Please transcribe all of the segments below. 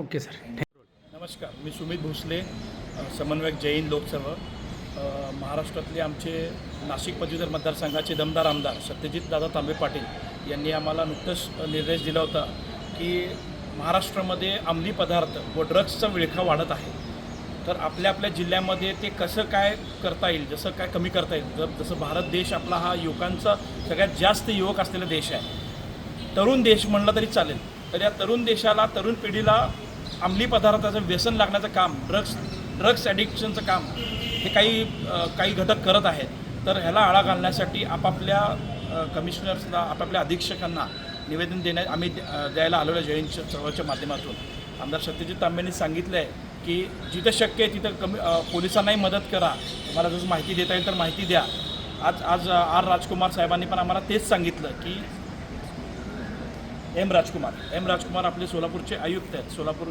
Okay sir. नमस्कार मी सुमित भोसले समन्वयक जैन लोकसभा. महाराष्ट्रातले आमचे नाशिक पदवीधर मतदारसंघाचे दमदार आमदार सत्यजित दादा तांबे पाटील यांनी आम्हाला नुकतंच निर्देश दिला होता की महाराष्ट्रामध्ये अंमली पदार्थ व ड्रग्सचा विळखा वाढत आहे. तर आपल्या आपल्या जिल्ह्यामध्ये ते कसं काय करता येईल जसं काय कमी करता येईल जर जसं भारत देश आपला हा युवकांचा सगळ्यात जास्त युवक असलेला देश आहे. तरुण देश म्हणलं तरी चालेल तर या तरुण देशाला तरुण पिढीला अंमली पदार्थाचं व्यसन लागण्याचं काम ड्रग्स ड्रग्स ॲडिक्शनचं काम हे काही काही घटक करत आहेत. तर ह्याला आळा घालण्यासाठी आपापल्या कमिशनर्सला आपापल्या अधीक्षकांना निवेदन देण्यात आम्ही द्यायला आलेलो आहे जयंत चळवळच्या माध्यमातून. आमदार सत्यजित तांबेंनी सांगितलं आहे की जिथं शक्य आहे तिथं कमी पोलिसांनाही मदत करा. तुम्हाला जसं माहिती देता येईल तर माहिती द्या. आज आज आर राजकुमार साहेबांनी पण आम्हाला तेच सांगितलं की एम राजकुमार. एम राजकुमार आपले सोलापूरचे आयुक्त आहेत. सोलापूर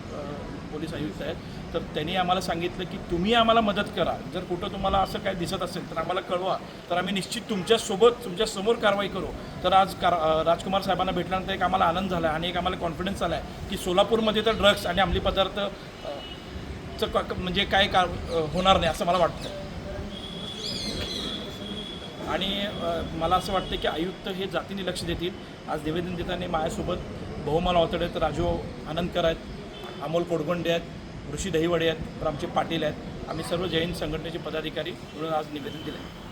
पोलीस आयुक्त आहेत. तर त्यांनी आम्हाला सांगितलं की तुम्ही आम्हाला मदत करा. जर कुठं तुम्हाला असं काय दिसत असेल तर आम्हाला कळवा. तर आम्ही निश्चित तुमच्यासोबत तुमच्यासमोर कारवाई करू. तर आज कार राजकुमार साहेबांना भेटल्यानंतर एक आम्हाला आनंद झाला आणि एक आम्हाला कॉन्फिडन्स आला आहे की सोलापूरमध्ये तर ड्रग्स आणि अंमली पदार्थ चं क- म्हणजे काय का होणार नाही असं मला वाटतं आणि मला असं वाटतं की आयुक्त हे जातीने लक्ष देतील. आज निवेदन देताना माझ्यासोबत बहुमाल अवतडे आहेत राजू आनंदकर आहेत अमोल कोडगोंडे आहेत ऋषी दहिवडे आहेत आमचे पाटील आहेत. आम्ही सर्व जैन संघटनेचे पदाधिकारी म्हणून आज निवेदन दिलं आहे